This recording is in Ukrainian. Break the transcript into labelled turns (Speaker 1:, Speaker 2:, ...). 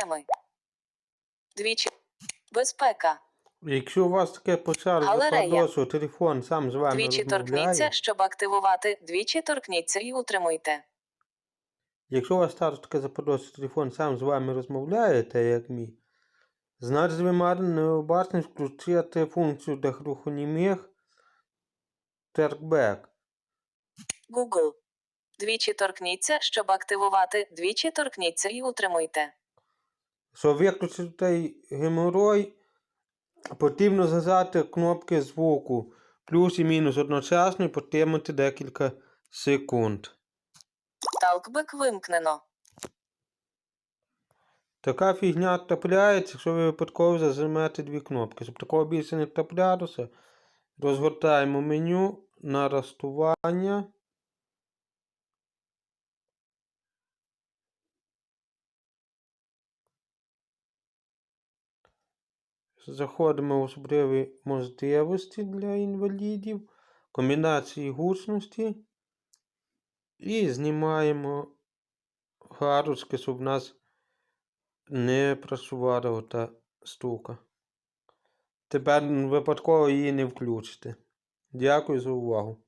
Speaker 1: Теми. Двічі. Безпека.
Speaker 2: Якщо у вас таке почало що телефон сам з вами
Speaker 1: Двічі торкніться, щоб активувати. Двічі торкніться і утримуйте.
Speaker 2: якщо у вас стало таке що телефон сам з вами розмовляє, та як мій, значить ви маєте необачно включити функцію для глухонімих Теркбек.
Speaker 1: Google. Двічі торкніться, щоб активувати. Двічі торкніться і утримуйте.
Speaker 2: Щоб виключити геморой, потрібно зажати кнопки звуку плюс і мінус одночасно і потримати декілька секунд.
Speaker 1: Талкбек вимкнено.
Speaker 2: Така фігня трапляється, якщо ви випадково зажимете дві кнопки. Щоб такого більше не траплялося, розгортаємо меню налаштування. Заходимо в особливі можливості для інвалідів, комбінації гучності і знімаємо галочки, щоб в нас не працювала ота штука. Тепер випадково її не включите. Дякую за увагу.